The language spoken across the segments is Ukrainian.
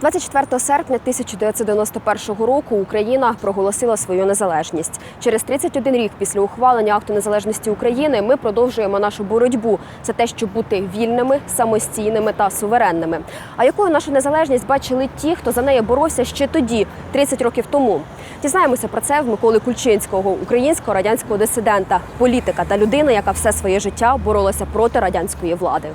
24 серпня 1991 року Україна проголосила свою незалежність. Через 31 рік після ухвалення акту незалежності України ми продовжуємо нашу боротьбу за те, щоб бути вільними, самостійними та суверенними. А якою нашу незалежність бачили ті, хто за неї боровся ще тоді, 30 років тому? Дізнаємося про це в Миколи Кульчинського, українського радянського дисидента, політика та людина, яка все своє життя боролася проти радянської влади.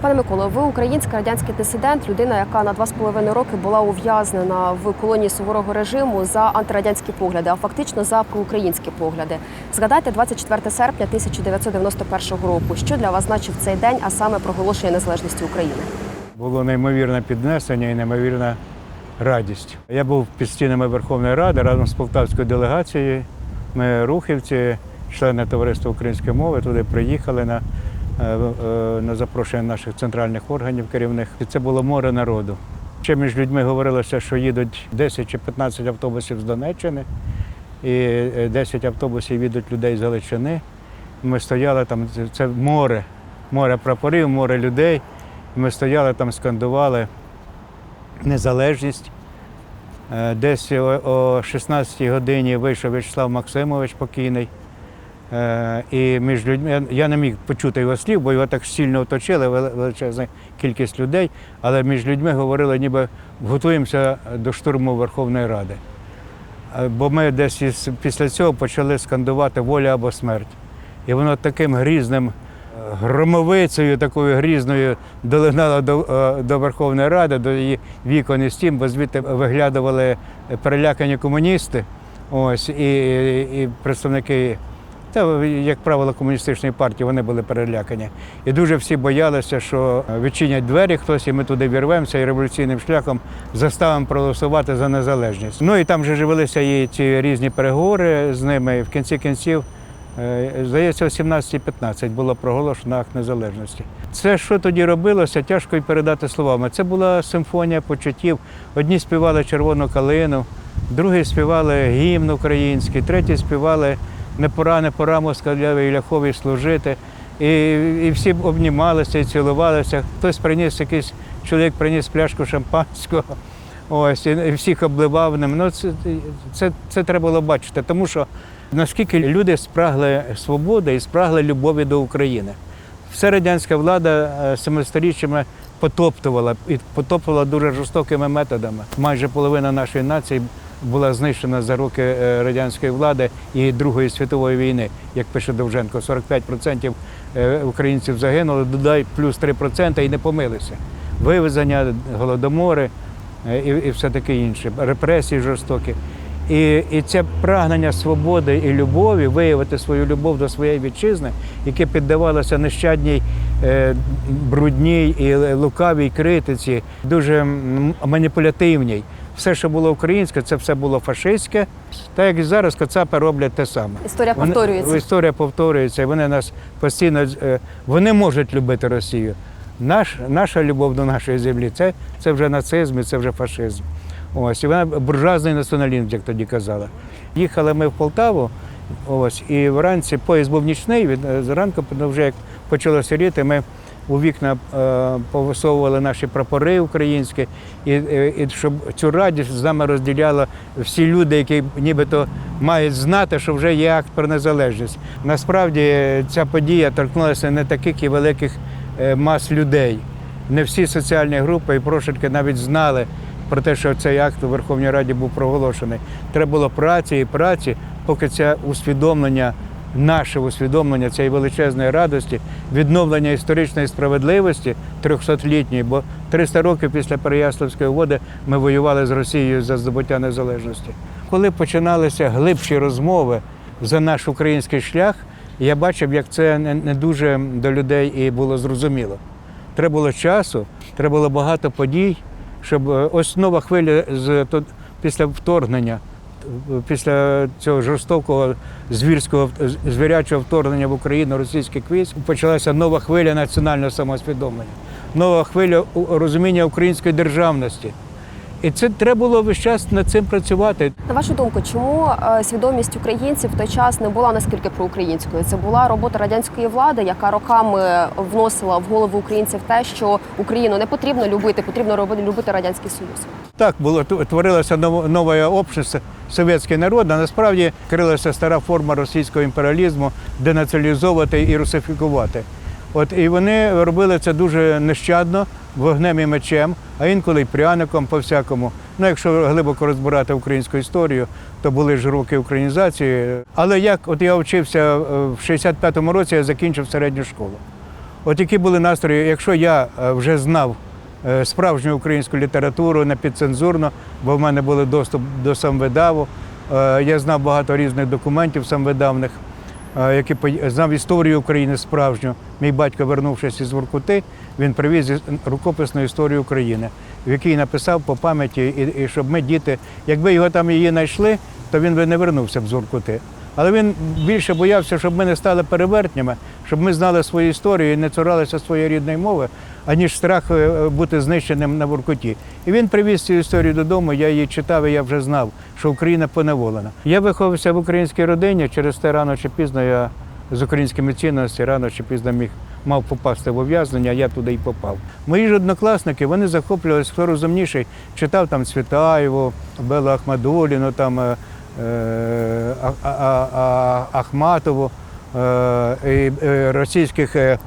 Пане Миколо, ви український радянський дисидент, людина, яка на два з половиною роки була ув'язнена в колонії суворого режиму за антирадянські погляди, а фактично за проукраїнські погляди. Згадайте 24 серпня 1991 року. Що для вас значив цей день, а саме проголошення незалежності України? Було неймовірне піднесення і неймовірна радість. Я був під стінами Верховної Ради разом з полтавською делегацією. Ми рухівці, члени товариства української мови, туди приїхали на, на запрошення наших центральних органів керівних. І це було море народу. Ще між людьми говорилося, що їдуть 10 чи 15 автобусів з Донеччини, і е, 10 автобусів їдуть людей з Галичини. Ми стояли там, це- море, море прапорів, море людей. Ми стояли там, скандували незалежність. Е, Десь о о 16 годині вийшов В'ячеслав Максимович покійний. Е, І між людьми я- не міг почути його слів, бо його так сильно оточили, величезна кількість людей, але між людьми говорили, ніби готуємося до штурму Верховної Ради. Е, Бо ми десь із, після цього почали скандувати воля або смерть. І воно таким грізним е, громовицею, такою грізною долинало до, до Верховної Ради, до її вікон і стін, бо звідти виглядували перелякані комуністи. Ось, і, і представники, та, як правило, комуністичної партії, вони були перелякані. І дуже всі боялися, що відчинять двері хтось, і ми туди вірвемося і революційним шляхом заставимо проголосувати за незалежність. Ну і там вже ж велися і ці різні переговори з ними. І в кінці кінців Е, Здається, о 17.15 було проголошено акт незалежності. Це, що тоді робилося, тяжко й передати словами. Це була симфонія почуттів. Одні співали червону калину, другі співали гімн український, треті співали не пора, не пора москалявій ляховій служити. І, і всі обнімалися і цілувалися. Хтось приніс якийсь чоловік приніс пляшку шампанського. Ось, і і всіх обливав ним. Ну, це, це, це треба було бачити, тому що наскільки люди спрагли свободи і спрагли любові до України. Все радянська влада е, семисторіччями потоптувала і потоптувала дуже жорстокими методами. Майже половина нашої нації була знищена за роки е, радянської влади і Другої світової війни, як пише Довженко, 45% е, українців загинули, додай плюс 3% і не помилися. Вивезення, голодомори е, і, і все таке інше, репресії жорстокі. І, і це прагнення свободи і любові, виявити свою любов до своєї вітчизни, яке піддавалося нещадній, брудній і лукавій критиці, дуже маніпулятивній. Все, що було українське, це все було фашистське. Так як і зараз кацапи роблять те саме. Історія Вони- повторюється. Історія повторюється, і вони нас постійно е, вони можуть любити Росію. Наш, наша любов до нашої землі це, це вже нацизм і це вже фашизм. Ось, і вона буржуазний націоналізм, як тоді казали. Їхали ми в Полтаву, ось, і вранці поїзд був нічний, від е, зранку, ну, вже як почало сіріти, ми у вікна е, повисовували наші прапори українські, і, і, щоб цю радість з нами розділяли всі люди, які нібито мають знати, що вже є акт про незалежність. Насправді ця подія торкнулася не таких і великих е, мас людей. Не всі соціальні групи і прошенки навіть знали про те, що цей акт у Верховній Раді був проголошений. Треба було праці і праці, поки це усвідомлення, наше усвідомлення цієї величезної радості, відновлення історичної справедливості 300-літньої, бо 300 років після Переяславської угоди ми воювали з Росією за здобуття незалежності. Коли починалися глибші розмови за наш український шлях, я бачив, як це не дуже до людей і було зрозуміло. Треба було часу, треба було багато подій, щоб е, ось нова хвиля з після вторгнення, після цього жорстокого звірського звірячого вторгнення в Україну російських військ, почалася нова хвиля національного самосвідомлення, нова хвиля розуміння української державності. І це треба було весь час над цим працювати. На вашу думку, чому е, свідомість українців в той час не була наскільки проукраїнською? Це була робота радянської влади, яка роками вносила в голову українців те, що Україну не потрібно любити, потрібно робити любити радянський союз. Так було творилася нова, нова общність, совєтський народ, а насправді крилася стара форма російського імперіалізму денаціоналізовувати і русифікувати. От і вони робили це дуже нещадно, вогнем і мечем, а інколи й пряником по всякому. Ну, якщо глибоко розбирати українську історію, то були ж роки українізації. Але як от я вчився е, в 65-му році, я закінчив середню школу. От які були настрої, якщо я е, вже знав е, справжню українську літературу непідцензурно, бо в мене був доступ до самвидаву, я знав багато різних документів самвидавних, е, які по- знав історію України справжню. Мій батько, вернувшись із Воркути, він привіз із- рукописну історію України, в якій написав по пам'яті, і, і щоб ми діти, якби його там її знайшли, то він би не вернувся б з Воркути. Але він більше боявся, щоб ми не стали перевертнями, щоб ми знали свою історію і не цуралися своєї рідної мови, аніж страх е, бути знищеним на Воркуті. І він привіз цю історію додому, я її читав, і я вже знав, що Україна поневолена. Я виховався в українській родині, через те рано чи пізно я з українськими цінностями рано чи пізно міг мав попасти в ув'язнення, я туди й попав. Мої ж однокласники вони захоплювалися, хто розумніший, читав там Цвітаєву, Белу Ахмадуліну, там е, е, А- А- А- Ахматову, е, е, російських е,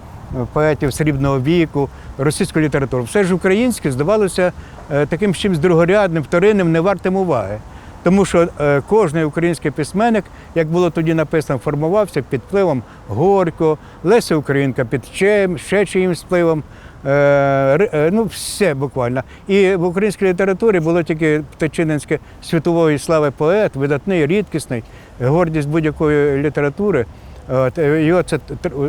поетів срібного віку, російську літературу. Все ж українське здавалося е, таким чимось другорядним, вторинним, не вартим уваги. Тому що е, кожний український письменник, як було тоді написано, формувався під впливом Горько, Леся Українка під чим, ще чиїмсь впливом. Е, ну, все буквально. І в українській літературі було тільки Птачининське світової слави поет, видатний, рідкісний, гордість будь-якої літератури. От, його це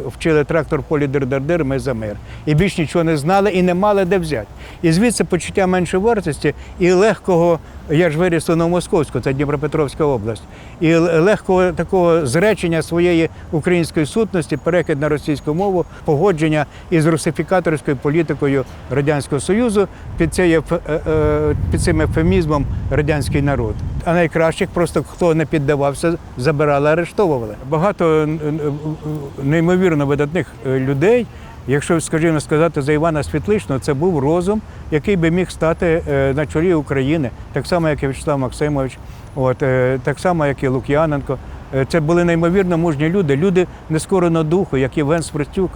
вчили трактор полі дир-дир-дир, ми за мир. І більш нічого не знали і не мали де взяти. І звідси почуття меншої вартості і легкого, я ж виріс у Новомосковську, це Дніпропетровська область, і легкого такого зречення своєї української сутності, перекид на російську мову, погодження із русифікаторською політикою Радянського Союзу під, цією е, е, під цим ефемізмом радянський народ. А найкращих просто хто не піддавався, забирали, арештовували. Багато неймовірно видатних е, людей. Якщо, скажімо, сказати за Івана Світличного, це був розум, який би міг стати е, на чолі України, так само, як і Вячеслав Максимович, от, е, так само, як і Лук'яненко. Е, Це були неймовірно мужні люди, люди нескореного духу, як Євген Спростюк.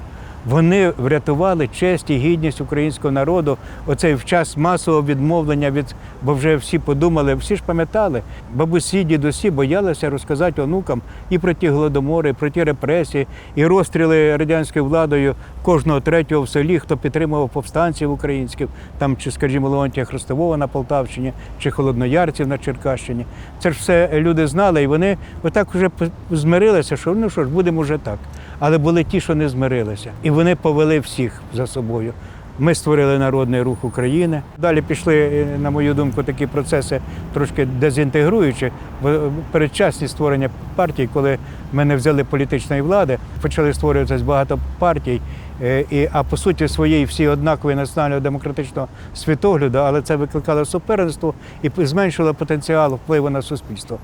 Вони врятували честь і гідність українського народу. Оцей в час масового відмовлення від, бо вже всі подумали, всі ж пам'ятали, бабусі, дідусі боялися розказати онукам і про ті голодомори, і про ті репресії, і розстріли радянською владою кожного третього в селі, хто підтримував повстанців українських, там чи, скажімо, Леонтія Хрестового на Полтавщині, чи холодноярців на Черкащині. Це ж все люди знали, і вони отак вже змирилися, що ну що ж, будемо вже так. Але були ті, що не змирилися. І вони повели всіх за собою. Ми створили народний рух України. Далі пішли, е, на мою думку, такі процеси трошки дезінтегруючі, бо е, передчасні створення партій, коли ми не взяли політичної влади, почали створюватися багато партій. е, І, а по суті своєї всі однакові національного демократичного світогляду, але це викликало суперництво і зменшило потенціал впливу на суспільство.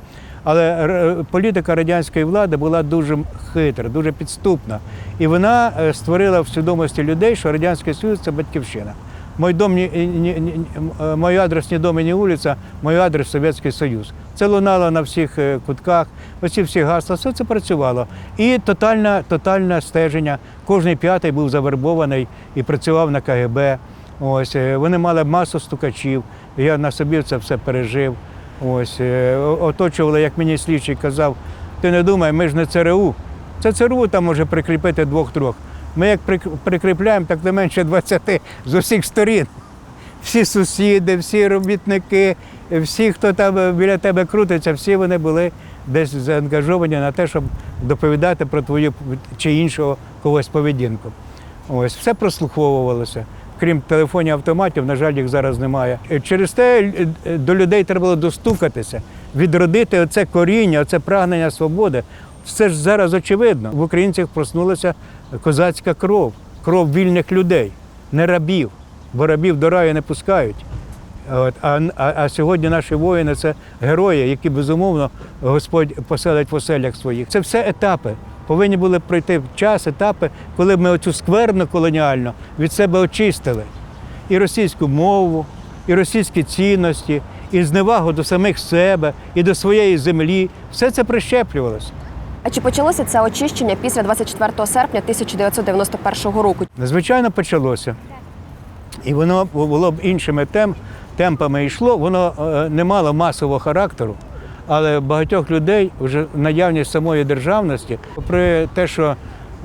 Але політика радянської влади була дуже хитра, дуже підступна. І вона е, створила в свідомості людей, що Радянський Союз це батьківщина. Мой дом, ні, ні, ні, ні- е, мой адрес не дом і не вулиця, мой адрес Совєтський Союз. Це лунало на всіх е, кутках, оці всі гасла, все це працювало. І тотальне, тотальне стеження. Кожний п'ятий був завербований і працював на КГБ. Ось, е, вони мали масу стукачів. Я на собі це все пережив. Ось, е, оточували, як мені слідчий казав, ти не думай, ми ж не ЦРУ. Це ЦРУ там може прикріпити двох-трьох. Ми як прик- прикріпляємо, так не менше 20 з усіх сторін. Всі сусіди, всі робітники, всі, хто там е, біля тебе крутиться, всі вони були десь заангажовані на те, щоб доповідати про твою чи іншого когось поведінку. Ось все прослуховувалося. Крім телефонів автоматів, на жаль, їх зараз немає. Е, Через те е, е, до людей треба було достукатися, відродити оце коріння, оце прагнення свободи. Все ж зараз очевидно. В українцях проснулася козацька кров, кров вільних людей, не рабів, бо рабів до раю не пускають. От, а, а, а сьогодні наші воїни це герої, які безумовно Господь поселить в оселях своїх. Це все етапи. Повинні були пройти час, етапи, коли б ми оцю скверну колоніальну від себе очистили. І російську мову, і російські цінності, і зневагу до самих себе, і до своєї землі. Все це прищеплювалося. А чи почалося це очищення після 24 серпня 1991 року? Звичайно, почалося. І воно було б іншими темпами йшло, воно е, не мало масового характеру, але багатьох людей вже наявність самої державності, попри те, що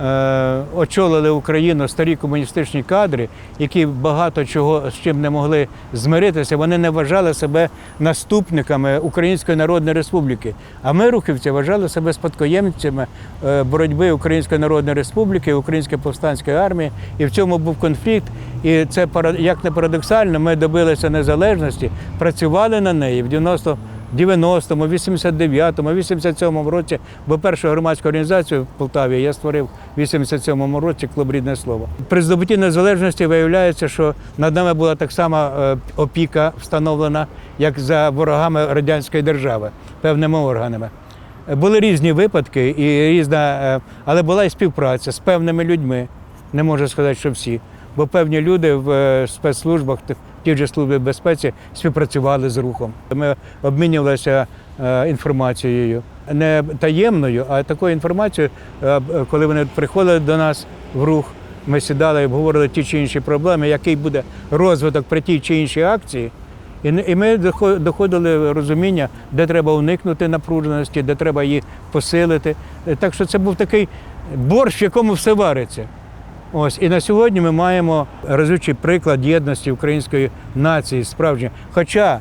е, очолили Україну старі комуністичні кадри, які багато чого з чим не могли змиритися, вони не вважали себе наступниками Української Народної Республіки. А ми, рухівці, вважали себе спадкоємцями е, боротьби Української Народної Республіки, Української повстанської армії. І в цьому був конфлікт. І це як не парадоксально, ми добилися незалежності, працювали на неї в 90 90-му, 89-му, 87-му році, бо першу громадську організацію в Полтаві я створив в 87-му році клуб рідне слово. При здобутті незалежності виявляється, що над нами була так само е, опіка встановлена, як за ворогами радянської держави, певними органами. Були різні випадки, і різна, е, але була і співпраця з певними людьми. Не можу сказати, що всі. Бо певні люди в е, спецслужбах, т- в тій же безпеці, співпрацювали з рухом. Ми обмінювалися е, інформацією не таємною, а такою інформацією, е, коли вони приходили до нас в рух. Ми сідали і обговорили ті чи інші проблеми, який буде розвиток при тій чи іншій акції. І, ми дохо- доходили розуміння, де треба уникнути напруженості, де треба її посилити. Е, Так що це був такий борщ, в якому все вариться. Ось і на сьогодні ми маємо разючий приклад єдності української нації справжньої. Хоча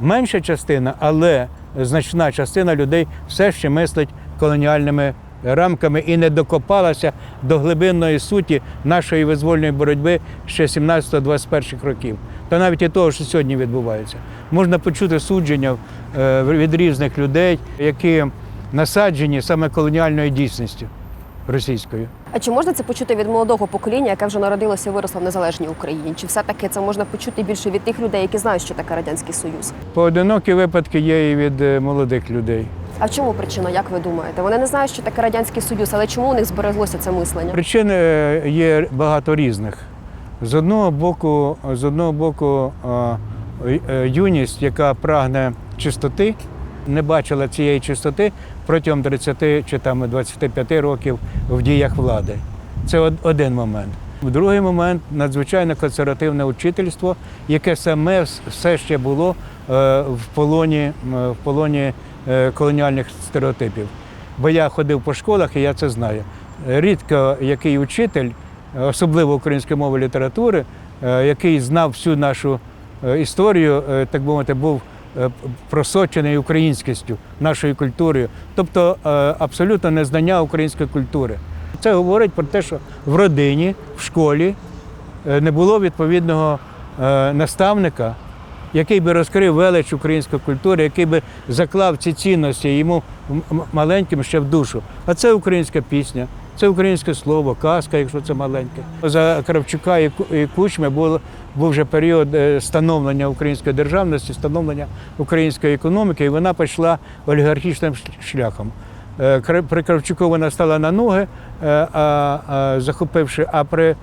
менша частина, але значна частина людей все ще мислить колоніальними рамками і не докопалася до глибинної суті нашої визвольної боротьби ще 17-21 років. Та навіть і того, що сьогодні відбувається. Можна почути судження е, від різних людей, які насаджені саме колоніальною дійсністю російською. А чи можна це почути від молодого покоління, яке вже народилося і виросло в незалежній Україні? Чи все-таки це можна почути більше від тих людей, які знають, що таке радянський союз? Поодинокі випадки є і від е, молодих людей. А в чому причина, як ви думаєте? Вони не знають, що таке радянський союз, але чому у них збереглося це мислення? Причин е, є багато різних. З одного боку, з одного боку, е, юність, яка прагне чистоти, не бачила цієї чистоти протягом 30 чи там 25 років в діях влади. Це один момент. Другий момент надзвичайно консервативне учительство, яке саме все ще було е, в полоні, в полоні е, колоніальних стереотипів. Бо я ходив по школах і я це знаю. Рідко який учитель, особливо української мови літератури, е, який знав всю нашу історію, так би мовити, був просочений українськістю, нашою культурою, тобто е, абсолютно незнання української культури. Це говорить про те, що в родині, в школі е, не було відповідного е, наставника, який би розкрив велич української культури, який би заклав ці цінності йому маленьким ще в душу. А це українська пісня, це українське слово, казка, якщо це маленьке. За Кравчука і Кучми був, вже період е, становлення української державності, становлення української економіки, і вона пішла олігархічним шляхом. Е, При Кравчуку вона стала на ноги, е, а, захопивши, а при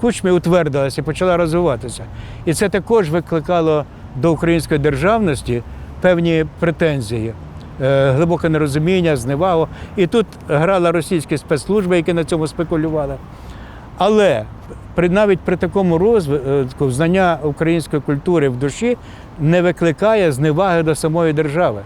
Кучмі утвердилася і почала розвиватися. І це також викликало до української державності певні претензії, глибоке нерозуміння, зневагу. І тут грала російські спецслужби, які на цьому спекулювали. Але при, навіть при такому розвитку знання української культури в душі не викликає зневаги до самої держави.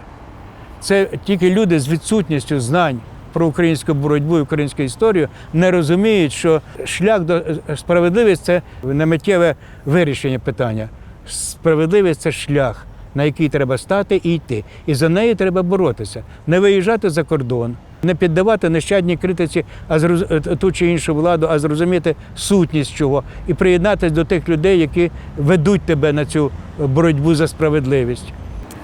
Це тільки люди з відсутністю знань про українську боротьбу і українську історію не розуміють, що шлях до справедливості це не миттєве вирішення питання. Справедливість це шлях, на який треба стати і йти. І за неї треба боротися, не виїжджати за кордон, не піддавати нещадній критиці, а зроз- ту чи іншу владу, а зрозуміти сутність чого і приєднатися до тих людей, які ведуть тебе на цю боротьбу за справедливість.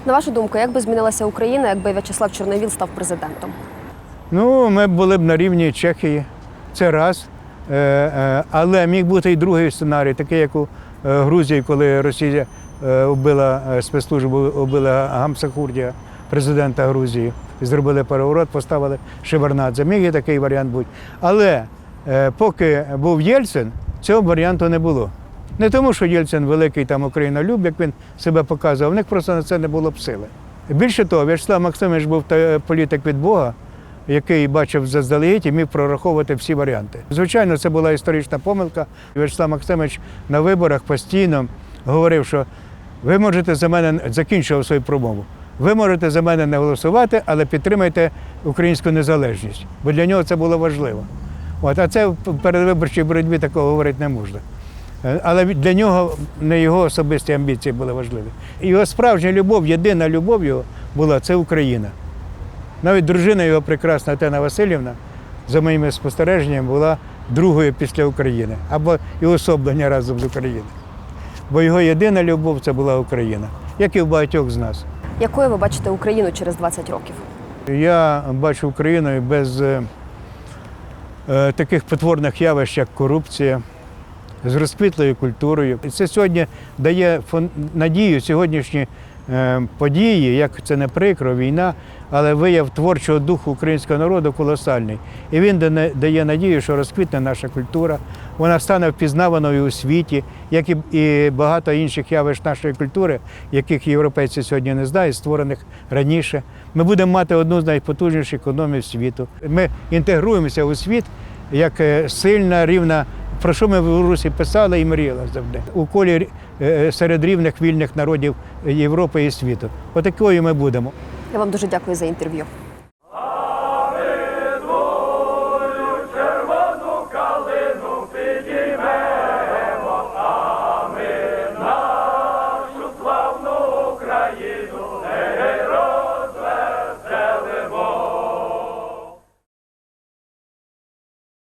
На вашу думку, як би змінилася Україна, якби В'ячеслав Чорновіл став президентом? Ну, ми були б на рівні Чехії. Це раз. Е, е, Але міг бути і другий сценарій, такий, як у е, Грузії, коли Росія е, вбила е, спецслужба вбила Гамса президента Грузії. Зробили переворот, поставили Шеварнадзе. Міг і такий варіант бути. Але е, поки був Єльцин, цього варіанту не було. Не тому, що Єльцин великий там Українолюб, як він себе показував, в них просто на це не було б сили. Більше того, В'ячеслав Максимович був політик від Бога, який бачив заздалегідь і міг прораховувати всі варіанти. Звичайно, це була історична помилка. В'ячеслав Максимович на виборах постійно говорив, що ви можете за мене закінчував свою промову. Ви можете за мене не голосувати, але підтримайте українську незалежність, бо для нього це було важливо. От, а це в передвиборчій боротьбі такого говорити не можна. Е, Але для нього не його особисті амбіції були важливі. Його справжня любов, єдина любов його була це Україна. Навіть дружина його прекрасна Тена Васильівна, за моїми спостереженнями, була другою після України або і особлення разом з Україною. Бо його єдина любов це була Україна, як і в багатьох з нас. Якою ви бачите Україну через 20 років? Я бачу Україну без е, е, таких потворних явищ, як корупція, з розквітлою культурою. І це сьогодні дає надію сьогоднішні е, події, як це не прикро, війна, але вияв творчого духу українського народу колосальний. І він дає надію, що розквітне наша культура, вона стане впізнаваною у світі, як і, і багато інших явищ нашої культури, яких європейці сьогодні не знають, створених раніше. Ми будемо мати одну з найпотужніших економій світу. Ми інтегруємося у світ як е, сильна, рівна. Про що ми в Русі писали і мріяли завжди у колі е, серед рівних вільних народів Європи і світу. Отакою ми будемо. Я вам дуже дякую за інтерв'ю.